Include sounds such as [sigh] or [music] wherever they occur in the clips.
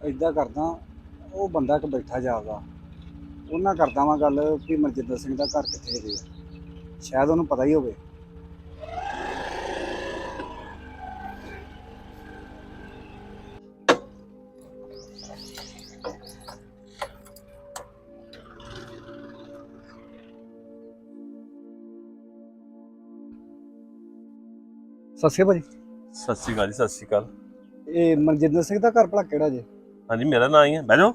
ਇਦਾਂ ਕਰਦਾ ਉਹ ਬੰਦਾ ਇੱਕ ਬੈਠਾ ਜਾਪਦਾ। ਉਹਨਾਂ ਕਰਦਾ ਵਾਂ ਗੱਲ ਵੀ ਮਨਜਿੰਦਰ ਸਿੰਘ ਦਾ ਘਰ ਕਿੱਥੇ ਹੈਗੇ ਆ। ਸ਼ਾਇਦ ਉਹਨੂੰ ਪਤਾ ਹੀ ਹੋਵੇ। ਸਤਿ ਸ਼੍ਰੀ ਅਕਾਲ ਭਾਜੀ। ਸਤਿ ਸ਼੍ਰੀ ਅਕਾਲ ਜੀ ਸਤਿ ਸ਼੍ਰੀ ਅਕਾਲ। ਇਹ ਮਨਜਿੰਦਰ ਸਿੰਘ ਦਾ ਘਰ ਭਲਾ ਕਿਹੜਾ ਜੇ? ਹਾਂਜੀ ਮੇਰਾ ਨਾਂ ਹੀ ਹੈ। ਬਹਿ ਜਾਓ।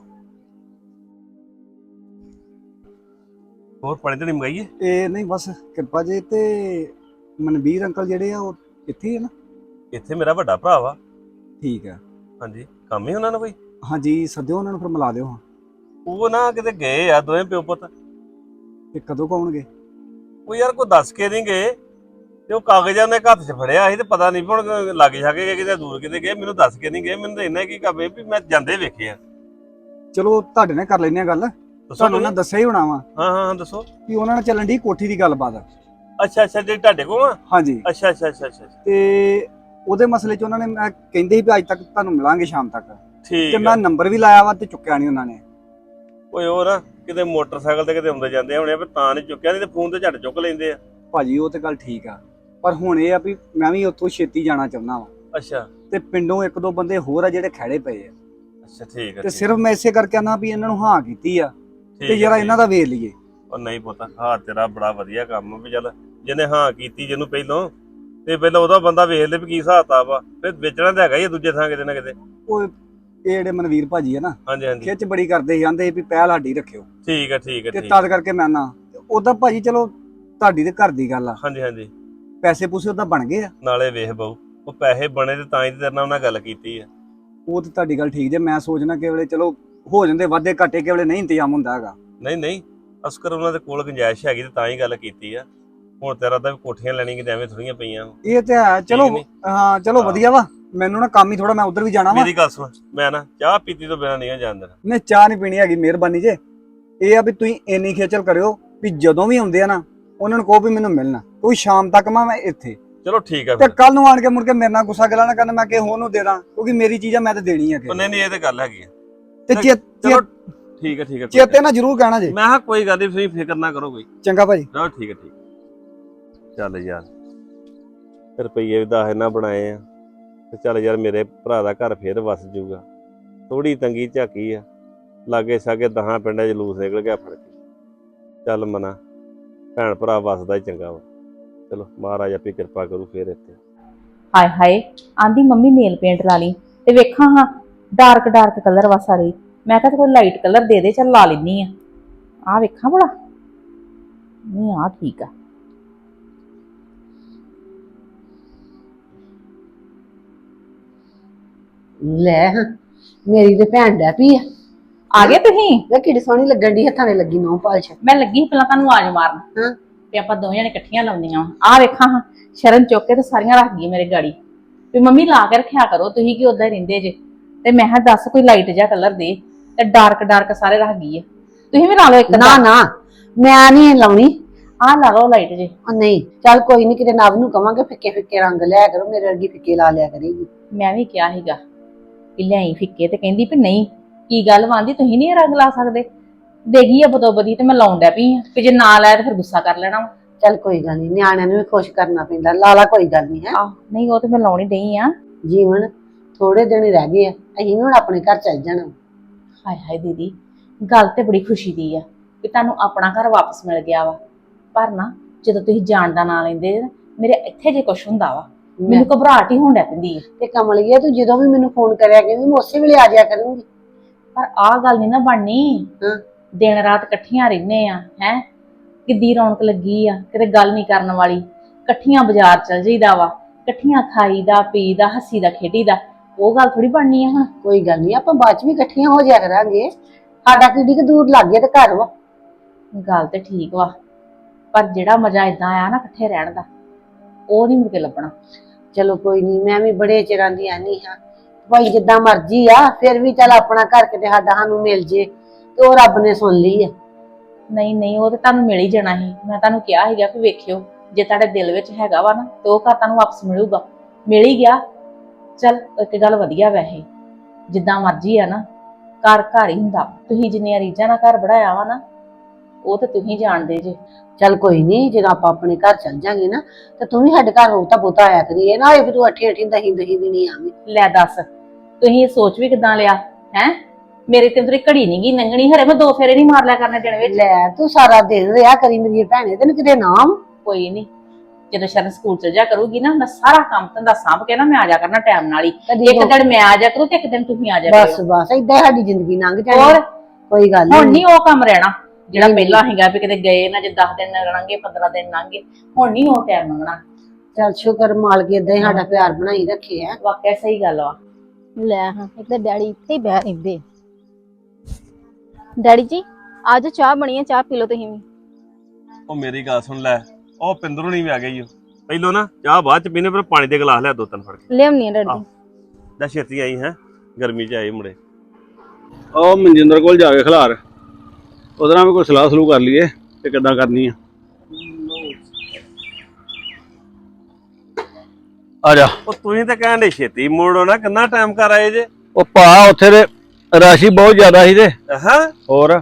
ਹੋਰ ਪਾਣੀ ਤੇ ਮੰਗਾਈਏ? ਇਹ ਨਹੀਂ ਬਸ ਕਿਰਪਾ ਜੀ ਤੇ ਮਨਵੀਰ ਅੰਕਲ ਜਿਹੜੇ ਆ ਉਹ ਇੱਥੇ ਹੀ ਆ ਨਾ? ਇੱਥੇ ਮੇਰਾ ਵੱਡਾ ਭਰਾ ਵਾ। ਠੀਕ ਆ। ਹਾਂਜੀ ਕੰਮ ਹੀ ਉਹਨਾਂ ਨੂੰ ਕੋਈ? ਹਾਂਜੀ ਸੱਦਿਓ ਉਹਨਾਂ ਨੂੰ ਫਿਰ ਮਿਲਾ ਦਿਓ ਹਾਂ। ਉਹ ਨਾ ਕਿਤੇ ਗਏ ਆ ਦੋਵੇਂ ਪਿਓ ਪੁੱਤ। ਤੇ ਕਦੋਂ ਕੁ ਆਉਣਗੇ? ਉਹ ਯਾਰ ਕੋਈ ਦੱਸ ਕੇ ਨਹੀਂ ਗਏ। ਤੇ ਉਹ ਕਾਗਜ਼ਾਂ ਦੇ ਹੱਥ 'ਚ ਫੜਿਆ ਸੀ ਤੇ ਪਤਾ ਨਹੀਂ ਹੁਣ ਲੱਗ ਜਾਗੇ ਕਿਤੇ ਦੂਰ ਕਿਤੇ ਗਏ ਮੈਨੂੰ ਦੱਸ ਕੇ ਨਹੀਂ ਗਏ ਮੈਨੂੰ ਤਾਂ ਇੰਨਾ ਕੀ ਕਹੇ ਵੀ ਮੈਂ ਜਾਂਦੇ ਵੇਖੇ ਆ। ਚਲੋ ਤੁਹਾਡੇ ਨਾਲ ਕਰ ਲੈਂਦੇ ਆ ਗੱਲ। ਤੁਹਾਨੂੰ ਨਾ। ਦੱਸਿਆ ਹੀ ਹੋਣਾ ਵਾ ਹਾਂ ਹਾਂ ਦੱਸੋ। ਕਿ ਉਹਨਾਂ ਨਾਲ ਚੱਲਣ ਦੀ ਕੋਠੀ ਦੀ ਗੱਲਬਾਤ। ਅੱਛਾ ਅੱਛਾ ਜੀ ਤੁਹਾਡੇ ਕੋਲ ਆ? ਹਾਂਜੀ। ਅੱਛਾ ਅੱਛਾ ਅੱਛਾ ਅੱਛਾ। ਤੇ ਉਹਦੇ ਮਸਲੇ 'ਚ ਉਹਨਾਂ ਨੇ ਮੈਂ ਕਹਿੰਦੇ ਸੀ ਵੀ ਅੱਜ ਤੱਕ ਤੁਹਾਨੂੰ ਮਿਲਾਂਗੇ ਸ਼ਾਮ ਤੱਕ। ਤੇ ਠੀਕ ਮੈਂ ਆ। ਨੰਬਰ ਵੀ ਲਾਇਆ ਵਾ ਤੇ ਚੁੱਕਿਆ ਨਹੀਂ ਉਹਨਾਂ ਨੇ। ਓਏ ਉਹ ਨਾ ਕਿਤੇ ਮੋਟਰਸਾਈਕਲ ਤੇ ਕਿਤੇ ਹੁੰਦੇ ਜਾਂਦੇ ਹੋਣੇ ਆ ਤਾਂ ਨਹੀਂ ਚੁੱਕਿਆ ਨਹੀਂ ਤੇ ਫੋਨ ਤੇ ਝੱਟ ਚੁੱਕ ਲੈਂਦੇ ਆ। ਭਾਜੀ ਉਹ ਤੇ ਗੱਲ ਠੀਕ ਆ। ਪਰ ਹੁਣ ਇਹ ਆ ਵੀ ਮੈਂ ਵੀ ਉੱਥੋਂ ਛੇਤੀ ਜਾਣਾ ਚਾਹੁੰਦਾ ਵਾਂ। ਅੱਛਾ। ਤੇ ਪਿੰਡੋਂ ਇੱਕ ਦੋ ਬੰਦੇ ਹੋਰ ਆ ਜਿਹੜੇ ਖੜੇ ਪਏ ਆ। ਅੱਛਾ ਠੀਕ ਹੈ ਤੇ ਸਿਰਫ ਮੈਂ ਇਸੇ ਕਰਕੇ ਆਨਾ ਵੀ ਇਹਨਾਂ ਨੂੰ ਹਾਂ ਕੀਤੀ ਆ। ਤੇ ਜਰਾ ਇਹਨਾਂ ਦਾ ਵੇਖ ਲਈਏ। ਉਹ ਨਹੀਂ ਪੁੱਤ ਹਾਂ ਤੇਰਾ ਬੜਾ ਵਧੀਆ ਕੰਮ ਆ ਵੀ ਚੱਲ ਜਿਹਨੇ ਹਾਂ ਕੀਤੀ ਜਿਹਨੂੰ ਪਹਿਲੋਂ ਤੇ ਪਹਿਲਾਂ ਉਹਦਾ ਬੰਦਾ ਵੇਖ ਲੈ ਵੀ ਕੀ ਹਿਸਾਬ ਤਾ ਵਾ ਫਿਰ ਵੇਚਣਾ ਤਾਂ ਹੈਗਾ ਹੀ ਆ ਦੂਜੇ ਥਾਂ ਕਿਤੇ ਨਾ ਕਿਤੇ। ਉਹ ਇਹ ਜਿਹੜੇ ਮਨਵੀਰ ਭਾਜੀ ਆ ਨਾ ਹਾਂਜੀ ਹਾਂਜੀ। ਖਿੱਚ ਬੜੀ ਕਰਦੇ ਜਾਂਦੇ ਵੀ ਪਹਿਲ ਸਾਡੀ ਰੱਖਿਓ। ਠੀਕ ਹੈ ਠੀਕ ਹੈ ਤੇ ਤਦ ਕਰਕੇ ਮੈਂ ਨਾ ਉਹਦਾ ਭਾਜੀ ਚਲੋ ਤੁਹਾਡੀ ਤੇ ਘਰ ਦੀ ਗੱਲ ਆ। ਹਾਂਜੀ ਹਾਂਜੀ। ਪੈਸੇ ਪੂਸੇ ਉਹਦਾ ਬਣ ਗਏ ਆ। ਨਾਲੇ ਵੇਖ ਬਹੁ ਉਹ ਪੈਸੇ ਬਣੇ ਤੇ ਤਾਂ ਹੀ ਤੇ ਤੇਰੇ ਨਾਲ ਉਹਨਾਂ ਗੱਲ ਕੀਤੀ ਆ। ਉਹ ਤੇ ਤੁਹਾਡੀ ਗੱਲ ਠੀਕ ਜੇ ਮੈਂ ਸੋਚਣਾ ਕਿ ਵੇਲੇ ਚਲੋ ਹੋ ਜਾਂਦੇ ਵਾਧੇ ਘਾਟੇ ਕਿ ਵੇਲੇ ਨਹੀਂ ਇੰਤਜ਼ਾਮ ਹੁੰਦਾ ਹੈਗਾ। ਨਹੀਂ ਨਹੀਂ ਅਸਕਰ ਉਹਨਾਂ ਦੇ ਕੋਲ ਗੁੰਜਾਇਸ਼ ਹੈਗੀ ਤੇ ਤਾਂ ਹੀ ਗੱਲ ਕੀਤੀ ਆ। ਹੁਣ ਤੇਰਾ ਤਾਂ ਵੀ ਕੋਠੀਆਂ ਲੈਣੀ ਕਿਤੇ ਐਵੇਂ ਥੋੜੀਆਂ ਪਈਆਂ। ਇਹ ਤੇ ਹੈ ਚਲੋ? ਹਾਂ ਚਲੋ ਹਾਂ। ਵਧੀਆ ਵਾ ਮੈਨੂੰ ਨਾ ਕੰਮ ਹੀ ਥੋੜਾ ਮੈਂ ਉਧਰ ਵੀ ਜਾਣਾ ਵਾ। ਮੇਰੀ ਗੱਲ ਸੁਣ ਮੈਂ ਨਾ ਚਾਹ ਪੀਤੀ ਤੋਂ ਬਿਨਾਂ ਨਹੀਂ ਜਾਣ ਦੇਣਾ। ਨੇ ਚਾਹ ਨਹੀਂ ਪੀਣੀ ਹੈਗੀ ਮਿਹਰਬਾਨੀ ਜੇ। ਇਹ ਆ ਵੀ ਤੁਸੀਂ ਇੰਨੀ ਖੇਚਲ ਕਰਿਓ ਵੀ ਜਦੋਂ ਵੀ ਆਉਂਦੇ ਆ ਨਾ ਉਹਨਾਂ ਨੂੰ ਕਹੋ ਵੀ ਮੈਨੂੰ ਮਿਲਣਾ। ਕੋਈ ਸ਼ਾਮ ਤੱਕ ਮੈਂ ਮੈਂ ਇੱਥੇ। ਚਲੋ ਠੀਕ ਆ ਤੇ ਫਿਰ। ਕੱਲ ਨੂੰ ਆਣ ਕੇ ਮੁੜ ਕੇ ਮੇਰੇ ਨਾਲ ਗੁੱਸਾ ਗੱਲਾਂ ਨਾ ਕਰਨ ਮੈਂ ਕਿ ਹੋਰ ਨੂੰ ਦੇ ਦਾਂ ਕਿਉਂਕਿ ਮੇਰੀ ਚੀਜ਼ ਆ ਮੈਂ ਤਾਂ ਦੇਣੀ ਆ ਕਿ ਨਹੀਂ ਨਹੀਂ ਇਹ ਤੇ ਗੱਲ ਹੈਗੀ ਆ। ਤੇ ਚੇ- ਚਲੋ ਚੇ- ਠੀਕ ਹੈ ਠੀਕ ਹੈ ਚੇਤੇ ਨਾ ਜ਼ਰੂਰ ਕਹਿਣਾ ਜੇ। ਮੈਂ ਕਿਹਾ ਕੋਈ ਗੱਲ ਨਹੀਂ ਤੁਸੀਂ ਫਿਕਰ ਨਾ ਕਰੋ ਕੋਈ। ਚੰਗਾ ਭਾਜੀ। ਚਲੋ ਠੀਕ ਹੈ ਠੀਕ ਚੱਲ ਯਾਰ ਰੁਪਈਏ ਵੀ ਦਸ ਇਹਨਾਂ ਬਣਾਏ ਆ। ਤੇ ਚੱਲ ਯਾਰ ਮੇਰੇ ਭਰਾ ਦਾ ਘਰ ਫੇਰ ਵਸ ਜਾਊਗਾ। ਥੋੜੀ ਤੰਗੀ ਝਾਕੀ ਆ। ਲਾਗੇ ਸਾਗੇ ਦਹਾਂ ਪਿੰਡਾਂ 'ਚ ਜਲੂਸ ਨਿਕਲ ਗਿਆ ਫੜ ਕੇ। ਚੱਲ ਮਨਾ। ਭੈਣ ਭਰਾ ਵਸਦਾ ਹੀ ਚੰਗਾ ਵਾ। ਚਲੋ ਮਹਾਰਾਜ ਆਪੇ ਕਿਰਪਾ ਕਰੂ ਫੇਰ ਇੱਥੇ। ਹਾਏ ਹਾਏ ਆਂਦੀ ਮੰਮੀ ਨੇਲ ਪੇਂਟ ਲਾ ਲਈ ਤੇ ਵੇਖਾਂ ਹਾਂ ਡਾਰਕ ਡਾਰਕ ਕਲਰ ਵਾ ਸਾਰੇ ਮੈਂ ਕਿਹਾ ਕੋਈ ਲਾਈਟ ਕਲਰ ਦੇ ਦੇ ਚੱਲ ਲਾ ਲੈਨੀ ਆ। ਆ ਵੇਖਾਂ ਭਲਾ। ਨਹੀਂ ਆ ਠੀਕ ਆ। ਲੈ ਹਾਂ, ਮੇਰੀ ਤੇ ਭੈਣ ਡੈ ਪਈ ਆ। ਆ ਗਏ ਤੁਸੀਂ? ਵੇ ਕਿੱਡੀ ਸੋਹਣੀ ਲੱਗਣ ਦੀ ਹੱਥਾਂ ਨੇ ਲੱਗੀ ਨੋ ਪਾਲਸ਼ ਮੈਂ ਲੱਗੀ ਸੀ ਪਹਿਲਾਂ ਤੁਹਾਨੂੰ ਆਵਾਜ਼ ਮਾਰਨ। ਹਾਂ। ਤੇ ਆਪਾਂ ਦੋਵੇਂ ਜਣੇ ਇਕੱਠੀਆਂ ਲਾਉਂਦੀਆਂ ਆ ਵੇਖਾਂ ਹਾਂ ਸ਼ਰਨ ਚੁੱਕ ਕੇ ਤੇ ਸਾਰੀਆਂ ਰੱਖ ਗਈ ਮੇਰੇ ਗਾੜੀ। ਵੀ ਮੰਮੀ ਲਾ ਕੇ ਰੱਖਿਆ ਕਰੋ ਤੁਸੀਂ ਕੀ ਉਦਾਂ ਹੀ ਰਹਿੰਦੇ ਜੇ? ਤੇ ਮੈਂ ਕਿਹਾ ਦੱਸ ਕੋਈ ਲਾਈਟ ਜਿਹਾ ਕਲਰ ਦੇ। ਤੇ ਡਾਰਕ ਡਾਰਕ ਸਾਰੇ ਰੱਖ ਗਈ ਆ। ਤੁਸੀਂ ਵੀ ਲਾ ਲਓ ਇੱਕ ਨਾ ਨਾ ਮੈਂ ਨਹੀਂ ਲਾਉਣੀ। ਆ ਲਾ ਲਓ ਲਾਈਟ ਜੇ। ਉਹ ਨਹੀਂ ਚੱਲ ਕੋਈ ਨਹੀਂ ਕਿਤੇ ਨਵ ਨੂੰ ਕਵਾਂਗੇ ਫਿੱਕੇ ਫਿੱਕੇ ਰੰਗ ਲਿਆ ਕਰੋ ਮੇਰੇ ਵਰਗੀ ਫਿੱਕੇ ਲਾ ਲਿਆ ਕਰੇਗੀ। ਮੈਂ ਵੀ ਕਿਹਾ ਸੀਗਾ ਕਿ ਲਿਆਈ ਫਿੱਕੇ ਤੇ ਕਹਿੰਦੀ ਵੀ ਨਹੀਂ ਕੀ ਗੱਲ ਵਾਂਦੀ? ਤੁਸੀਂ ਨਹੀਂ ਰੰਗ ਲਾ ਸਕਦੇ? ਦੇਗੀ ਆ ਬਦੋ ਬਦੀ ਤੇ ਮੈਂ ਲਾਉਣ ਡੈ ਪਈ ਆ। ਕਿ ਜੇ ਨਾ ਲਾਇਆ ਤੇ ਫਿਰ ਗੁੱਸਾ ਕਰ ਲੈਣਾ ਵਾ। ਚੱਲ ਕੋਈ ਗੱਲ ਨਹੀਂ ਨਿਆਣਿਆਂ ਨੂੰ ਵੀ ਖੁਸ਼ ਕਰਨਾ ਪੈਂਦਾ। ਲਾਲਾ ਕੋਈ ਗੱਲ ਨਹੀਂ ਹੈ। ਆਹ ਨਹੀਂ ਉਹ ਤੇ ਮੈਂ ਲਾਉਣੀ ਡਈ ਆ। ਜੀਵਨ ਥੋੜੇ ਦਿਨ ਹੀ ਰਹਿ ਗਏ ਆ। ਅਸੀਂ ਵੀ ਹੁਣ ਆਪਣੇ ਘਰ ਚੱਲ ਜਾਣਾ। ਹਾਏ ਹਾਏ ਦੀਦੀ ਗੱਲ ਤੇ ਬੜੀ ਖੁਸ਼ੀ ਦੀ ਆ ਕਿ ਤੁਹਾਨੂੰ ਆਪਣਾ ਘਰ ਵਾਪਸ ਮਿਲ ਗਿਆ ਵਾ। ਪਰ ਨਾ ਜਦੋਂ ਤੁਸੀਂ ਜਾਣ ਦਾ ਨਾਂ ਲੈਂਦੇ ਜੇ ਨਾ, ਮੇਰੇ ਇੱਥੇ ਜੇ ਕੁਛ ਹੁੰਦਾ ਵਾ ਮੈਨੂੰ ਘਬਰਾਹਟ ਹੀ ਹੋਣ ਡੈ ਪੈਂਦੀ ਆ। ਤੇ ਕਮਲੀਏ ਤੂੰ ਜਦੋਂ ਵੀ ਮੈਨੂੰ ਫੋਨ ਕਰਿਆ ਕਹਿੰਦੀ ਮੈਂ ਉਸੇ ਵੇਲੇ ਆ ਜਾਇਆ ਕਰੂੰਗੀ। ਪਰ ਆਹ ਗੱਲ ਨਹੀਂ ਨਾ ਬਣਨੀ। ਹਾਂ। ਦਿਨ ਰਾਤ ਇਕੱਠੀਆਂ ਰਹਿੰਦੇ ਆ ਹੈ? ਕਿੱਦੀ ਰੌਣਕ ਲੱਗੀ ਆ ਕਿਤੇ ਗੱਲ ਨਹੀਂ ਕਰਨ ਵਾਲੀ। ਇਕੱਠੀਆਂ ਬਾਜ਼ਾਰ ਚਲ ਜਾਈਦਾ ਵਾ ਇਕੱਠੀਆਂ ਖਾਈਦਾ ਪੀਦਾ ਹੱਸੀਦਾ ਖੇਡੀਦਾ। ਉਹ ਗੱਲ ਥੋੜੀ ਬਣਨੀ ਆ ਹੁਣ। ਕੋਈ ਗੱਲ ਨਹੀਂ ਆਪਾਂ ਬਾਅਦ ਚ ਵੀ ਇਕੱਠੀਆਂ ਹੋ ਜਾਇਆ ਕਰਾਂਗੇ। ਸਾਡਾ ਕਿੱਡੀ ਕੁ ਦੂਰ ਲੱਗ ਗਿਆ ਤੇ ਘਰ ਵਾ। ਗੱਲ ਤੇ ਠੀਕ ਵਾ ਪਰ ਜਿਹੜਾ ਮਜ਼ਾ ਇਦਾਂ ਆਇਆ ਨਾ ਇਕੱਠੇ ਰਹਿਣ ਦਾ ਉਹ ਨਹੀਂ ਮੁੜ ਕੇ ਲੱਭਣਾ। ਚਲੋ ਕੋਈ ਨਹੀਂ ਮੈਂ ਵੀ ਬੜੇ ਚਿਰਾਂ ਦੀ ਆਨੀ ਹਾਂ। ਭਾਈ ਜਿੱਦਾਂ ਮਰਜ਼ੀ ਆ ਫਿਰ ਵੀ ਚੱਲ ਆਪਣਾ ਘਰ ਕਿਤੇ ਸਾਡਾ ਸਾਨੂੰ ਮਿਲ ਜੇ ਤੇ ਉਹ ਰੱਬ ਨੇ ਸੁਣ ਲਈ ਆ। ਨਹੀਂ ਨਹੀਂ ਉਹ ਤੇ ਤੁਹਾਨੂੰ ਮਿਲ ਹੀ ਜਾਣਾ ਸੀ। ਮੈਂ ਤੁਹਾਨੂੰ ਕਿਹਾ ਸੀਗਾ ਕਿ ਵੇਖਿਓ ਜੇ ਤੁਹਾਡੇ ਦਿਲ ਵਿੱਚ ਹੈਗਾ ਵਾ ਨਾ ਤੇ ਉਹ ਘਰ ਤੁਹਾਨੂੰ ਵਾਪਸ ਮਿਲੂਗਾ। ਮਿਲ ਹੀ ਗਿਆ। ਚਲ ਇੱਕ ਗੱਲ ਵਧੀਆ ਵੈਸੇ ਜਿੱਦਾਂ ਮਰਜ਼ੀ ਆ ਨਾ ਘਰ ਘਰ ਹੀ ਹੁੰਦਾ। ਤੁਸੀਂ ਜਿੰਨੀਆਂ ਰੀਝਾਂ ਨਾਲ ਘਰ ਬਣਾਇਆ ਵਾ ਨਾ ਉਹ ਤੇ ਤੁਸੀਂ ਜਾਣਦੇ ਜੇ। ਚੱਲ ਕੋਈ ਨਹੀਂ ਜਦੋਂ ਆਪਾਂ ਆਪਣੇ ਘਰ ਚੱਲ ਜਾਾਂਗੇ ਨਾ ਤੇ ਤੂੰ ਵੀ ਸਾਡੇ ਘਰ ਰੋਤਾ ਬੋਤਾ ਆਇਆ ਕਰੀ ਇਹ ਨਾ ਹੋਏ ਵੀ ਤੂੰ ਅੱਠੀ ਅੱਠੀ ਦਹੀਂ ਦਹੀਂ ਦੀ ਨਹੀਂ ਆਵੀਂ। ਲੈ ਦੱਸ ਤੁਸੀਂ ਇਹ ਸੋਚ ਵੀ ਕਿਦਾਂ ਲਿਆ? ਹੈ? ਮੇਰੇ ਤੇ ਤੇਰੀ ਘੜੀ ਨਹੀਂ ਗਈ ਨੰਗਣੀ ਹਰੇ ਮੈਂ ਦੋ ਫੇਰੇ ਨਹੀਂ ਮਾਰ ਲਿਆ ਕਰਨੇ ਦਿਨ ਵਿੱਚ। ਲੈ ਤੂੰ ਸਾਰਾ ਦਿਨ ਰਿਹਾ ਕਰੀ ਮੇਰੀ ਭੈਣੇ ਤੈਨੂੰ ਕਿਤੇ ਨਾਮ? ਕੋਈ ਨਹੀਂ ਜਦੋਂ ਸ਼ਰਨ ਸਕੂਲ ਚ ਜਾ ਕਰੂਗੀ ਨਾ ਮੈਂ ਸਾਰਾ ਕੰਮ ਧੰਦਾ ਸਾਂਭ ਕੇ ਨਾ ਮੈਂ ਆ ਜਾ ਕਰਨਾ ਟਾਈਮ ਨਾਲ ਹੀ। ਇੱਕ ਦਿਨ ਮੈਂ ਆ ਜਾ ਕਰੂ ਤੇ ਇੱਕ ਦਿਨ ਤੁਸੀਂ ਆ ਜਾ ਬਸ ਬਸ ਹੀ ਸਾਡੀ ਜ਼ਿੰਦਗੀ ਲੰਘ ਜਾਣੀ। ਹੋਰ? ਕੋਈ ਗੱਲ ਹੁਣ ਨਹੀਂ ਨਹੀਂ ਉਹ ਕੰਮ ਰਹਿਣਾ ਜਿਹੜਾ ਪਹਿਲਾਂ ਹੈਗਾ ਵੀ ਕਿਤੇ ਗਏ ਨਾ ਜੇ 10 ਦਿਨ ਰਹਿਣਗੇ 15 ਦਿਨ ਲੰਘੇ ਹੁਣ ਨਹੀਂ ਉਹ ਟਾਈਮ ਮੰਗਣਾ ਚੱਲ ਸ਼ੁਕਰ ਮਾਲਕ ਏਦਾਂ ਹੀ ਸਾਡਾ ਪਿਆਰ ਬਣਾਈ ਰੱਖੇ ਆ ਵਾਕਿਆ ਸਹੀ ਗੱਲ ਵਾ ਲੈ ਹਾਂ ਇੱਕ ਤਾਂ ਡੈਡੀ ਇੱਥੇ ਹੀ ਬਹਿ ਰਹਿੰਦੇ ਡੈਡੀ ਜੀ ਅੱਜ ਚਾਹ ਬਣੀ ਹੈ ਚਾਹ ਪੀ ਲਓ ਤੁਸੀਂ ਵੀ। ਉਹ ਮੇਰੀ ਗੱਲ ਸੁਣ ਲੈ ਉਹ ਪਿੰਦਰੋਂ ਨਹੀਂ ਵੀ ਆ ਗਈ ਓ। ਪਹਿਲੋਂ ਨਾ ਚਾਹ ਬਾਅਦ ਚ ਪੀਨੇ ਪਰ ਪਾਣੀ ਦੇ ਗਲਾਸ ਲਿਆ ਦੋ ਤਿੰਨ ਫੜ ਕੇ। ਲਿਆਉਣੀ ਹੈ ਡੈਡੀ। ਦਾ ਛੇਤੀ ਆਈ ਹੈ ਗਰਮੀ ਚ ਆਏ ਮੁੰਡੇ। ਉਹ ਮਨਜਿੰਦਰ ਕੋਲ ਜਾ ਕੇ ਖਿਲਾਰ। ਉਹਦੇ ਨਾਲ ਵੀ ਕੋਈ ਸਲਾਹ ਸਲੂਹ ਕਰ ਲਈਏ ਤੇ ਕਿੱਦਾਂ ਕਰਨੀ ਆ। ਆ ਜਾ। ਉਹ ਤੁਸੀਂ ਤਾਂ ਕਹਿਣ ਦੇ ਛੇਤੀ ਮੋੜੋ ਨਾ ਕਿੰਨਾ ਟਾਈਮ ਕਰ ਆਏ ਜੇ। ਉਹ ਭਾ ਉੱਥੇ ਦੇ ਰਾਸ਼ੀ ਬਹੁਤ ਜ਼ਿਆਦਾ ਸੀ ਤੇ। ਹਾਂ? ਹੋਰ?